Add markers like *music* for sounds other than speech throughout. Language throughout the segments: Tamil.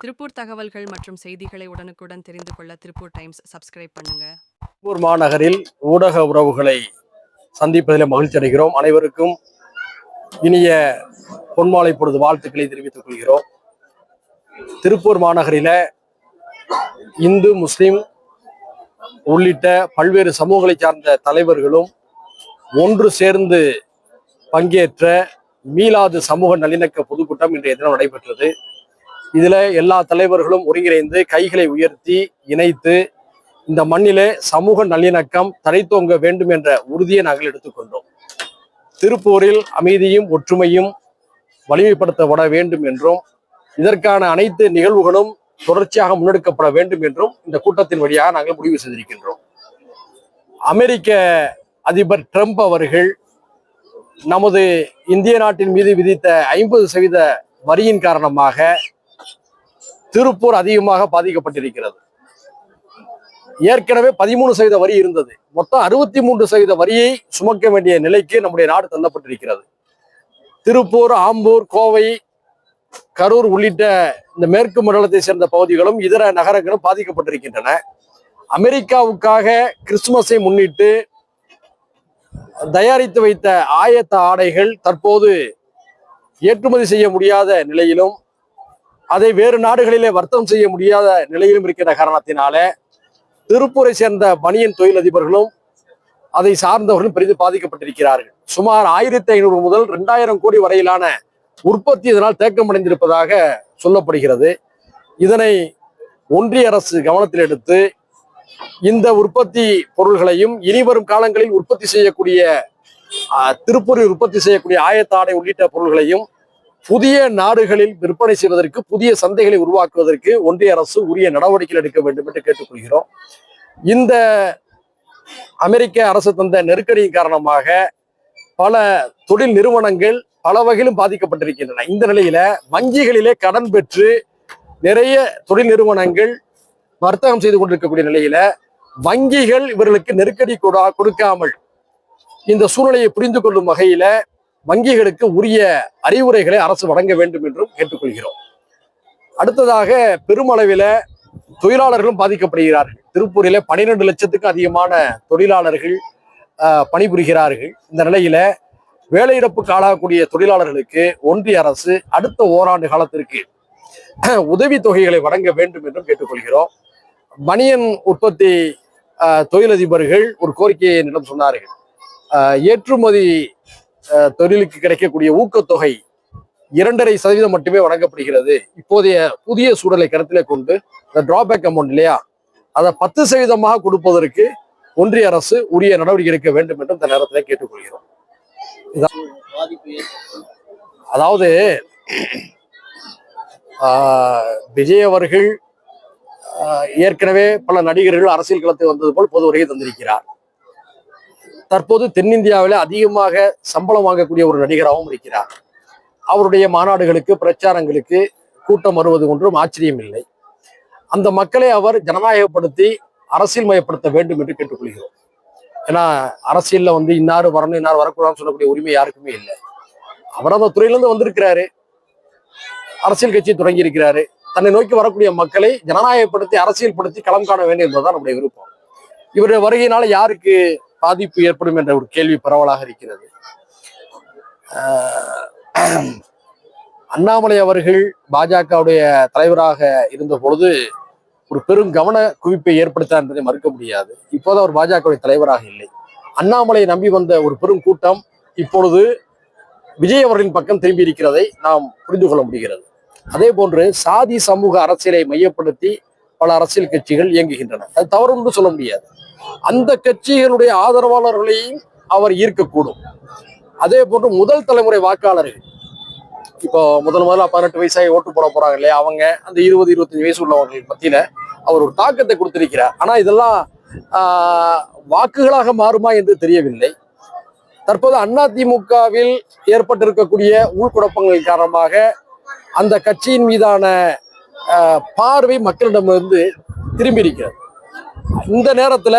திருப்பூர் தகவல்கள் மற்றும் செய்திகளை உடனுக்குடன் தெரிந்து கொள்ள திருப்பூர் டைம்ஸ் சப்ஸ்கிரைப் பண்ணுங்க. திருப்பூர் மாநகரில் ஊடக உறவுகளை சந்திப்பதில் மகிழ்ச்சி அடைகிறோம். அனைவருக்கும் இனிய பொன்மாலை பொழுது வாழ்த்துக்களை தெரிவித்துக் கொள்கிறோம். திருப்பூர் மாநகரில இந்து முஸ்லிம் உள்ளிட்ட பல்வேறு சமூகங்களை சார்ந்த தலைவர்களும் ஒன்று சேர்ந்து பங்கேற்ற மீளாது சமூக நல்லிணக்க பொதுக்கூட்டம் இன்றைய தினம் நடைபெற்றது. இதுல எல்லா தலைவர்களும் ஒருங்கிணைந்து கைகளை உயர்த்தி இணைத்து இந்த மண்ணிலே சமூக நல்லிணக்கம் தழைத்தோங்க வேண்டும் என்ற உறுதியை நாங்கள் எடுத்துக்கொண்டோம் திருப்பூரில் அமைதியும் ஒற்றுமையும் வலிமைப்படுத்தப்பட வேண்டும் என்றும் இதற்கான அனைத்து நிகழ்வுகளும் தொடர்ச்சியாக முன்னெடுக்கப்பட வேண்டும் என்றும் இந்த கூட்டத்தின் வழியாக நாங்கள் முடிவு செய்திருக்கின்றோம். அமெரிக்க அதிபர் ட்ரம்ப் அவர்கள் நமது இந்திய நாட்டின் மீது விதித்த ஐம்பது சதவீத வரியின் காரணமாக திருப்பூர் அதிகமாக பாதிக்கப்பட்டிருக்கிறது. ஏற்கனவே பதிமூணு சதவீத வரி இருந்தது. மொத்தம் அறுபத்தி மூன்று சதவீத வரியை சுமக்க வேண்டிய நிலைக்கு நம்முடைய நாடு தள்ளப்பட்டிருக்கிறது. திருப்பூர் ஆம்பூர் கோவை கரூர் உள்ளிட்ட இந்த மேற்கு மண்டலத்தை சேர்ந்த பகுதிகளும் இதர நகரங்களும் பாதிக்கப்பட்டிருக்கின்றன. அமெரிக்காவுக்காக கிறிஸ்துமஸை முன்னிட்டு தயாரித்து வைத்த ஆயத்த ஆடைகள் தற்போது ஏற்றுமதி செய்ய முடியாத நிலையிலும் அதை வேறு நாடுகளிலே வர்த்தகம் செய்ய முடியாத நிலையிலும் இருக்கிற காரணத்தினால திருப்பூரை சேர்ந்த பனியன் தொழிலதிபர்களும் அதை சார்ந்தவர்களும் பெரிதும் பாதிக்கப்பட்டிருக்கிறார்கள். சுமார் ஆயிரத்தி ஐநூறு முதல் ரெண்டாயிரம் கோடி வரையிலான உற்பத்தி இதனால் தேக்கமடைந்திருப்பதாக சொல்லப்படுகிறது. இதனை ஒன்றிய அரசு கவனத்தில் எடுத்து இந்த உற்பத்தி பொருள்களையும் இனிவரும் காலங்களில் உற்பத்தி செய்யக்கூடிய ஆஹ், திருப்பூரில் உற்பத்தி செய்யக்கூடிய ஆயத்தாடை உள்ளிட்ட பொருள்களையும் புதிய நாடுகளில் விற்பனை செய்வதற்கு புதிய சந்தைகளை உருவாக்குவதற்கு ஒன்றிய அரசு உரிய நடவடிக்கைகள் எடுக்க வேண்டும் என்று கேட்டுக்கொள்கிறோம். இந்த அமெரிக்க அரசு தந்த நெருக்கடியின் காரணமாக பல தொழில் நிறுவனங்கள் பல வகையிலும் பாதிக்கப்பட்டிருக்கின்றன. இந்த நிலையில வங்கிகளிலே கடன் பெற்று நிறைய தொழில் நிறுவனங்கள் வர்த்தகம் செய்து கொண்டிருக்கக்கூடிய நிலையில வங்கிகள் இவர்களுக்கு நெருக்கடி கொடா கொடுக்காமல் இந்த சூழ்நிலையை புரிந்து கொள்ளும் வகையில வங்கிகளுக்கு உரிய அறிவுரைகளை அரசு வழங்க வேண்டும் என்றும் கேட்டுக்கொள்கிறோம். அடுத்ததாக பெருமளவில தொழிலாளர்களும் பாதிக்கப்படுகிறார்கள். திருப்பூரில பனிரெண்டு லட்சத்துக்கும் அதிகமான தொழிலாளர்கள் பணிபுரிகிறார்கள். இந்த நிலையில வேலையிழப்புக்கு ஆளாகக்கூடிய தொழிலாளர்களுக்கு ஒன்றிய அரசு அடுத்த ஓராண்டு காலத்திற்கு *clears throat* உதவி தொகைகளை வழங்க வேண்டும் என்றும் கேட்டுக்கொள்கிறோம். மணியன் உற்பத்தி ஆஹ், தொழிலதிபர்கள் ஒரு கோரிக்கையை என்னிடம் சொன்னார்கள். ஆஹ், ஏற்றுமதி தொழிலுக்கு கிடைக்கக்கூடிய ஊக்கத்தொகை இரண்டரை சதவீதம் மட்டுமே வழங்கப்படுகிறது. இப்போதைய புதிய சூழலை கருத்தில் கொண்டு இந்த டிராபேக் அமௌண்ட் இல்லையா? அதை பத்து சதவீதமாக கொடுப்பதற்கு ஒன்றிய அரசு உரிய நடவடிக்கை எடுக்க வேண்டும் என்று இந்த நேரத்தில் கேட்டுக்கொள்கிறோம். அதாவது ஆஹ், விஜய் அவர்கள் ஏற்கனவே பல நடிகர்கள் அரசியல் களத்தை வந்தது போல் பொது உரையை தந்திருக்கிறார். தற்போது தென்னிந்தியாவில் அதிகமாக சம்பளம் வாங்கக்கூடிய ஒரு நடிகராகவும் இருக்கிறார். அவருடைய மாநாடுகளுக்கு பிரச்சாரங்களுக்கு கூட்டம் வருவது ஒன்றும் ஆச்சரியம் இல்லை அந்த மக்களை அவர் ஜனநாயகப்படுத்தி அரசியல் மயப்படுத்த வேண்டும் என்று கேட்டுக்கொள்கிறோம். ஏன்னா அரசியல்ல வந்து இன்னாரு வரணும் இன்னார் வரக்கூடாதுன்னு சொல்லக்கூடிய உரிமை யாருக்குமே இல்லை. அவர் அந்த துறையிலிருந்து வந்திருக்கிறாரு. அரசியல் கட்சி தொடங்கி இருக்கிறாரு. தன்னை நோக்கி வரக்கூடிய மக்களை ஜனநாயகப்படுத்தி அரசியல்படுத்தி களம் காண வேண்டும் என்பதுதான் நம்முடைய விருப்பம். இவருடைய வருகையினால யாருக்கு பாதிப்பு ஏற்படும் என்ற ஒரு கேள்வி பரவலாக இருக்கிறது. அண்ணாமலை அவர்கள் பாஜகவுடைய தலைவராக இருந்த பொழுது ஒரு பெரும் கவன குவிப்பை ஏற்படுத்தார் என்பதை மறுக்க முடியாது. இப்போது அவர் பாஜகவுடைய தலைவராக இல்லை. அண்ணாமலையை நம்பி வந்த ஒரு பெரும் கூட்டம் இப்பொழுது விஜய் அவர்களின் பக்கம் திரும்பி இருக்கிறதை நாம் புரிந்து கொள்ள முடிகிறது. அதே போன்று சாதி சமூக அரசியலை மையப்படுத்தி பல அரசியல் கட்சிகள் இயங்குகின்றன. அது தவறு என்று சொல்ல முடியாது. அந்த கட்சிகளுடைய ஆதரவாளர்களையும் அவர் ஈர்க்கக்கூடும். அதே போன்று முதல் தலைமுறை வாக்காளர்கள். இப்போ முதல் முதல்ல பதினெட்டு வயசாகி ஓட்டு போட போறாங்க இல்லையா? அவங்க அந்த இருபது இருபத்தஞ்சு வயசு உள்ளவர்கள் மத்தியில அவர் ஒரு தாக்கத்தை கொடுத்திருக்கிறார். ஆனா இதெல்லாம் ஆஹ், வாக்குகளாக மாறுமா என்று தெரியவில்லை. தற்போது அதிமுகவில் ஏற்பட்டிருக்கக்கூடிய உள்குழப்பங்கள் காரணமாக அந்த கட்சியின் மீதான பார்வை மக்களிடமிருந்து திரும்பி இருக்கிறது. இந்த நேரத்துல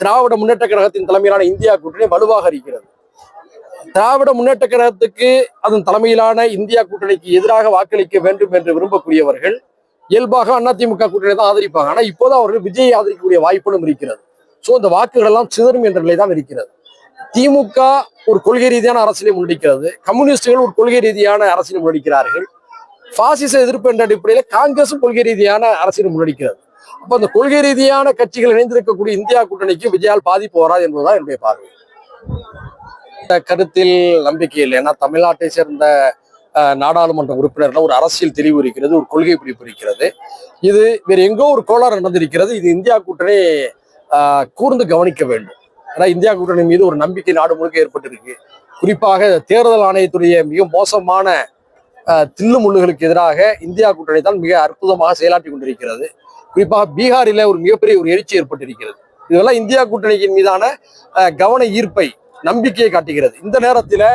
திராவிட முன்னேற்ற கழகத்தின் தலைமையிலான இந்தியா கூட்டணி வலுவாக இருக்கிறது. திராவிட முன்னேற்ற கழகத்துக்கு அதன் தலைமையிலான இந்தியா கூட்டணிக்கு எதிராக வாக்களிக்க வேண்டும் என்று விரும்பக்கூடியவர்கள் இயல்பாக அதிமுக கூட்டணி தான் ஆதரிப்பாங்க. ஆனா இப்போதான் அவர்கள் விஜயை ஆதரிக்கக்கூடிய வாய்ப்புகளும் இருக்கிறது. சோ இந்த வாக்குகள் எல்லாம் சிதறும் என்ற நிலை தான் இருக்கிறது. திமுக ஒரு கொள்கை ரீதியான அரசியலை முன்னெடுக்கிறது. கம்யூனிஸ்டுகள் ஒரு கொள்கை ரீதியான அரசியலை முன்னெடுக்கிறார்கள். பாசிச எதிர்ப்பு என்ற அடிப்படையில் காங்கிரசும் கொள்கை ரீதியான அரசியலை முன்னெடுக்கிறது. அப்ப அந்த கொள்கை ரீதியான கட்சிகள் இணைந்திருக்கக்கூடிய இந்தியா கூட்டணிக்கு விஜயால் பாதிப்பு வராது என்பதுதான் என்னுடைய பார்வை. கருத்தில் நம்பிக்கை இல்லை. ஏன்னா தமிழ்நாட்டை சேர்ந்த அஹ், நாடாளுமன்ற உறுப்பினர்கள் ஒரு அரசியல் தெளிவு இருக்கிறது ஒரு கொள்கை பிடிப்பு இருக்கிறது. இது வேறு எங்கோ ஒரு கோளாறு நடந்திருக்கிறது. இது இந்தியா கூட்டணி கூர்ந்து கவனிக்க வேண்டும். ஏன்னா இந்தியா கூட்டணி மீது ஒரு நம்பிக்கை நாடு முழுக்க ஏற்பட்டிருக்கு. குறிப்பாக தேர்தல் ஆணையத்துடைய மிக மோசமான தில்லு முள்ளுகளுக்கு எதிராக இந்தியா கூட்டணி தான் மிக அற்புதமாக செயலாற்றி கொண்டிருக்கிறது. குறிப்பாக பீகாரில் ஒரு மிகப்பெரிய ஒரு எழுச்சி ஏற்பட்டிருக்கிறது. இதெல்லாம் இந்தியா கூட்டணியின் மீதான அஹ், கவன ஈர்ப்பை நம்பிக்கையை காட்டுகிறது. இந்த நேரத்தில்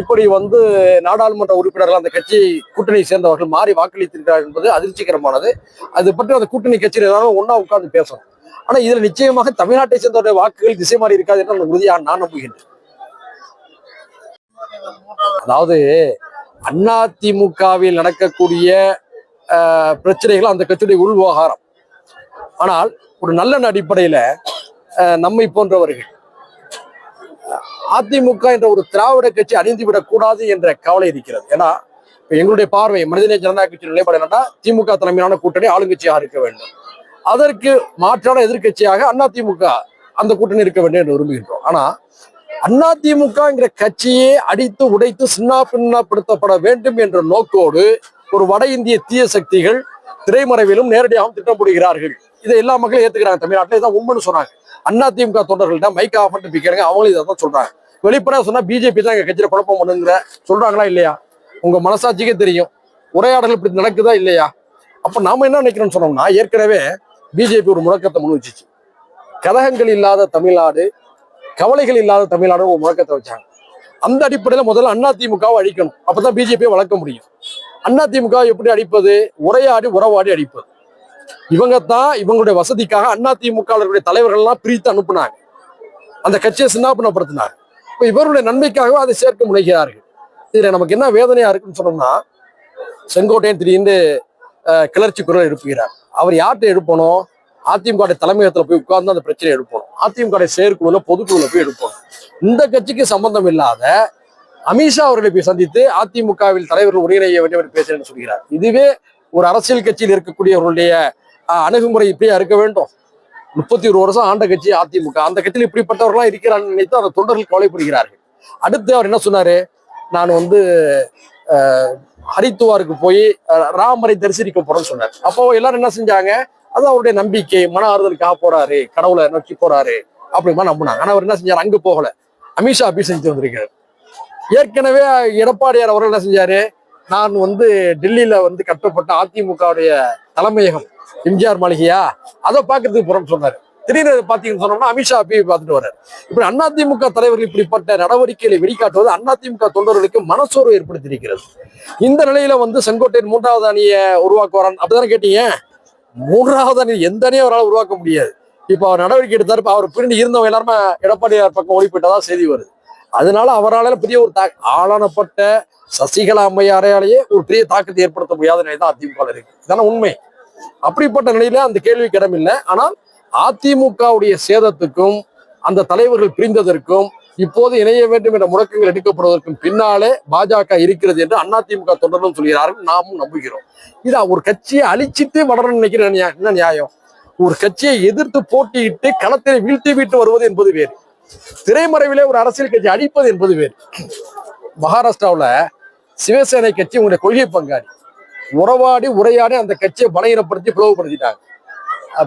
இப்படி வந்து நாடாளுமன்ற உறுப்பினர்கள் அந்த கட்சி கூட்டணியை சேர்ந்தவர்கள் மாறி வாக்களித்திருக்கிறார்கள் என்பது அதிர்ச்சிகரமானது. அது பற்றி அந்த கூட்டணி கட்சியில் எல்லாரும் ஒண்ணா உட்கார்ந்து பேசணும். ஆனா இதுல நிச்சயமாக தமிழ்நாட்டை சேர்ந்தவருடைய வாக்குகள் திசை மாறி இருக்காது என்று அந்த உறுதியாக நான் நம்புகின்றேன். அதாவது அதிமுகவில் நடக்கக்கூடிய பிரச்சனைகள் அந்த கட்சியுடைய உள்விவகாரம். ஆனால் ஒரு நல்ல அடிப்படையில அஹ், நம்மை போன்றவர்கள் அதிமுக என்ற ஒரு திராவிட கட்சி அணிந்து விடக்கூடாது என்ற கவலை இருக்கிறது. ஏன்னா எங்களுடைய பார்வை மனிதநேய ஜனநாயக கட்சி நிலைப்பாடு என்னன்னா திமுக தலைமையிலான கூட்டணி ஆளுங்கட்சியாக இருக்க வேண்டும். அதற்கு மாற்றான எதிர்க்கட்சியாக அதிமுக அந்த கூட்டணி இருக்க வேண்டும் என்று விரும்புகின்றோம். ஆனா அதிமுகங்கிற கட்சியே அடித்து உடைத்து சின்னா பின்னப்படுத்தப்பட வேண்டும் என்ற நோக்கோடு ஒரு வட இந்திய தீய சக்திகள் திரைமறைவிலும் நேரடியாகவும் திட்டம் போடுகிறார்கள் இதை எல்லா மக்களும் ஏத்துக்கிறாங்க. தமிழ்நாட்டில் இதான் உண்மைன்னு சொன்னாங்க அண்ணா திமுக தொண்டர்கள்ட்ட மைக் ஆஃப் பண்ணி பிக்கிறாங்க அவங்களும் இதை தான் சொல்றாங்க. வெளிப்படையா சொன்னா பிஜேபி தான் எங்க கட்சியில குழப்பம் பண்ணுங்கிற சொல்றாங்களா இல்லையா? உங்க மனசாட்சிக்கே தெரியும். உரையாடல் இப்படி நடக்குதா இல்லையா? அப்ப நாம என்ன நினைக்கிறோம்னு சொன்னோம்னா ஏற்கனவே பிஜேபி ஒரு முழக்கத்தை முன் வச்சுச்சு கலகங்கள் இல்லாத தமிழ்நாடு கவலைகள் இல்லாத தமிழ்நாடு ஒரு முழக்கத்தை வச்சாங்க. அந்த அடிப்படையில முதல்ல அண்ணா திமுகவை அழிக்கணும். அப்பதான் பிஜேபியை வளர்க்க முடியும். அண்ணா திமுக எப்படி அடிப்பது? உரையாடி உறவாடி அடிப்பது. இவங்க தான் இவங்களுடைய வசதிக்காக அண்ணா அதிமுக தலைவர்கள்லாம் பிரித்து அனுப்புனாங்க. அந்த கட்சியை சின்னாபனப்படுத்தினார் இப்போ இவருடைய நன்மைக்காகவே அதை சேர்க்க முனைகிறார்கள். இதில் நமக்கு என்ன வேதனையா இருக்குன்னு சொன்னோம்னா செங்கோட்டையன் திடீர்னு அஹ், கிளர்ச்சி குரல் எழுப்புகிறார். அவர் யார்கிட்ட எழுப்பணும்? அதிமுக தலைமையகத்தில் போய் உட்கார்ந்து அந்த பிரச்சனையை எழுப்பணும். அதிமுக செயற்குழுல பொதுக்குழுல போய் எடுப்போம். இந்த கட்சிக்கு சம்பந்தம் இல்லாத அமித்ஷா அவர்களை போய் சந்தித்து அதிமுகவில் தலைவர்கள் ஒருங்கிணைய வேண்டும் பேசுறேன்னு சொல்கிறார். இதுவே ஒரு அரசியல் கட்சியில் இருக்கக்கூடியவர்களுடைய அஹ், அணுகுமுறை இப்படியா இருக்க வேண்டும்? முப்பத்தி ஒரு வருஷம் ஆண்ட கட்சி அதிமுக. அந்த கட்சியில் இப்படிப்பட்டவர்களாம் இருக்கிறான்னு நினைத்து அந்த தொண்டர்கள் கவலைப்படுகிறார்கள். அடுத்து அவர் என்ன சொன்னாரு? நான் வந்து ஹரித்துவாருக்கு போய் ராமரை தரிசனிக்க போறேன்னு சொன்னார். அப்போ எல்லாரும் என்ன செஞ்சாங்க? அது அவருடைய நம்பிக்கை மன ஆறுதலுக்காக போறாரு கடவுளை நோக்கி போறாரு அப்படிமா நம்பினாங்க. ஆனா அவர் என்ன செஞ்சாரு? அங்க போகல. அமித்ஷா ஆபீஸ் செஞ்சு வந்திருக்காரு. ஏற்கனவே எடப்பாடியார் அவர்கள் என்ன செஞ்சாரு? நான் வந்து டெல்லியில வந்து கட்டப்பட்ட அதிமுகவுடைய தலைமையகம் எம்ஜிஆர் மாளிகையா? அதை பார்க்கறதுக்கு போறோம்னு சொன்னாரு. திடீர்னு பாத்தீங்கன்னு சொன்னோம்னா அமித்ஷா போய் பார்த்துட்டு வர்றாரு. இப்படி அதிமுக தலைவர்கள் இப்படிப்பட்ட நடவடிக்கைகளை வெளிக்காட்டுவது அதிமுக தொண்டர்களுக்கு மனசோர்வு ஏற்படுத்தியிருக்கிறது. இந்த நிலையில வந்து செங்கோட்டையின் மூன்றாவது அணியை உருவாக்குவாரான் அப்படிதானே கேட்டீங்க? மூன்றாவது அணி எந்த அணியும் அவரால் உருவாக்க முடியாது. இப்போ அவர் நடவடிக்கை எடுத்தார் இப்போ அவர் பின்னாடி இருந்தவங்க எல்லாருமே எடப்பாடியார் பக்கம் ஓடி போயிட்டதா செய்தி வருது. அதனால அவரால் பெரிய ஒரு தா ஆளானப்பட்ட சசிகலா அம்மையாரையாலேயே ஒரு பெரிய தாக்கத்தை ஏற்படுத்த முடியாத நிலை தான் அதிமுக இருக்கு. இதான உண்மை. அப்படிப்பட்ட நிலையில அந்த கேள்விக்கு கிடமில்லை ஆனால் அதிமுகவுடைய சேதத்துக்கும் அந்த தலைவர்கள் பிரிந்ததற்கும் இப்போது இணைய வேண்டும் என்ற முழக்கங்கள் எடுக்கப்படுவதற்கும் பின்னாலே பாஜக இருக்கிறது என்று அதிமுக தொண்டர்களும் சொல்கிறார்கள். நாமும் நம்புகிறோம். இதா ஒரு கட்சியை அழிச்சிட்டு வளரணும்னு நினைக்கிற என்ன நியாயம்? ஒரு கட்சியை எதிர்த்து போட்டியிட்டு களத்தை வீழ்த்தி விட்டு வருவது என்பது வேறு. திரைமறைவிலே ஒரு அரசியல் கட்சி அழிப்பது என்பது வேறு. மகாராஷ்டிராவுல சிவசேனை கட்சி உங்களுடைய கொள்கை பங்காளி. உறவாடி உரையாடி அந்த கட்சியை பலகீனப்படுத்தி பிளவுபடுத்திட்டாங்க.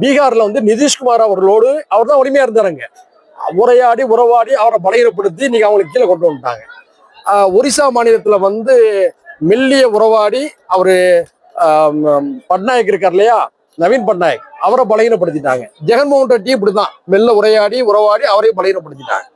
பீகார்ல வந்து நிதிஷ்குமார் அவர்களோடு அவர் தான் உரிமையா இருந்தாருங்க. உரையாடி உறவாடி அவரை பலகீனப்படுத்தி நீங்கள் அவங்களுக்கு கீழே கொண்டு வந்துட்டாங்க. ஒரிசா மாநிலத்தில் வந்து மெல்லிய உறவாடி அவர் பட்நாயக் இருக்கார் இல்லையா? நவீன் பட்நாயக். அவரை பலகீனப்படுத்திட்டாங்க. ஜெகன்மோகன் ரெட்டி இப்படிதான் மெல்ல உரையாடி உறவாடி அவரையும் பலகீனப்படுத்திட்டாங்க.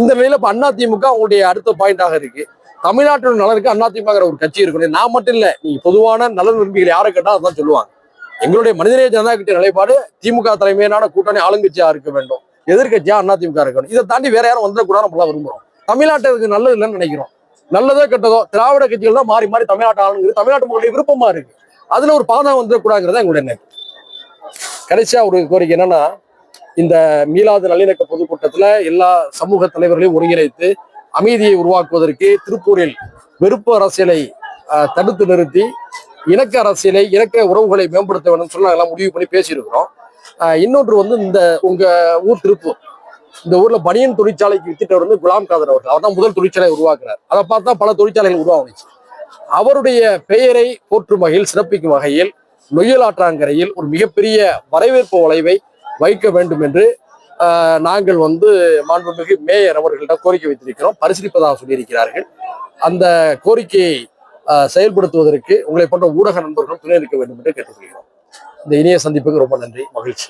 இந்த நிலையில இப்ப அதிமுக அவங்களுடைய அடுத்த பாயிண்டாக இருக்கு. தமிழ்நாட்டோட நலனுக்கு அதிமுகங்கிற ஒரு கட்சி இருக்கணும். நான் மட்டும் இல்லை நீங்கள் பொதுவான நலன் விரும்பிகள் யாரை கேட்டால் அதான் சொல்லுவாங்க. எங்களுடைய மனிதநேய ஜனதா கட்சி நிலைப்பாடு திமுக தலைமையிலான கூட்டணி ஆளுங்கட்சியா இருக்க வேண்டும். எதிர்கட்சியா அதிமுக இருக்கணும். இதை தாண்டி வேற யாரும் வந்துடக்கூடாது நம்மளா விரும்புறோம். தமிழ்நாட்டுக்கு நல்லது இல்லைன்னு நினைக்கிறோம். நல்லதோ கெட்டதோ திராவிட கட்சிகள் தான் மாறி மாறி தமிழ்நாட்டு ஆளுங்கிறது தமிழ்நாட்டு மக்களுடைய விருப்பமா இருக்கு. அதுல ஒரு பாதம் வந்துடக்கூடாதுங்கிறத எங்களுடைய எண்ணம். கடைசியா ஒரு கோரிக்கை என்னன்னா இந்த மீலாது நல்லிணக்க பொதுக்கூட்டத்துல எல்லா சமூக தலைவர்களையும் ஒருங்கிணைத்து அமைதியை உருவாக்குவதற்கு திருப்பூரில் வெறுப்பு அரசியலை ஆஹ், தடுத்து நிறுத்தி இணக்க அரசியலை இணக்க உறவுகளை மேம்படுத்த வேண்டும் சொல்லி நாங்கள் முடிவு பண்ணி பேசியிருக்கிறோம். இன்னொன்று வந்து இந்த உங்க ஊர் திருப்பூர். இந்த ஊர்ல பனியன் தொழிற்சாலைக்கு வித்திட்டவர் வந்து குலாம் காதர் அவர்கள். அவர் தான் முதல் தொழிற்சாலை உருவாக்குறார். அதை பார்த்தா பல தொழிற்சாலைகள் உருவாகுச்சு. அவருடைய பெயரை போற்றும் வகையில் சிறப்பிக்கும் வகையில் நொய்யல் ஆற்றாங்கரையில் ஒரு மிகப்பெரிய வரவேற்பு வளைவை வைக்க வேண்டும் என்று ஆஹ், நாங்கள் வந்து மாண்புமிகு மேயர் அவர்களிடம் கோரிக்கை வைத்திருக்கிறோம். பரிசீலிப்பதாக சொல்லியிருக்கிறார்கள். அந்த கோரிக்கையை ஆஹ், செயல்படுத்துவதற்கு உங்களை போன்ற ஊடக நண்பர்கள் துணை இருக்க வேண்டும் என்று கேட்டுக்கொள்கிறோம். இந்த இனிய சந்திப்புக்கு ரொம்ப நன்றி மகிழ்ச்சி.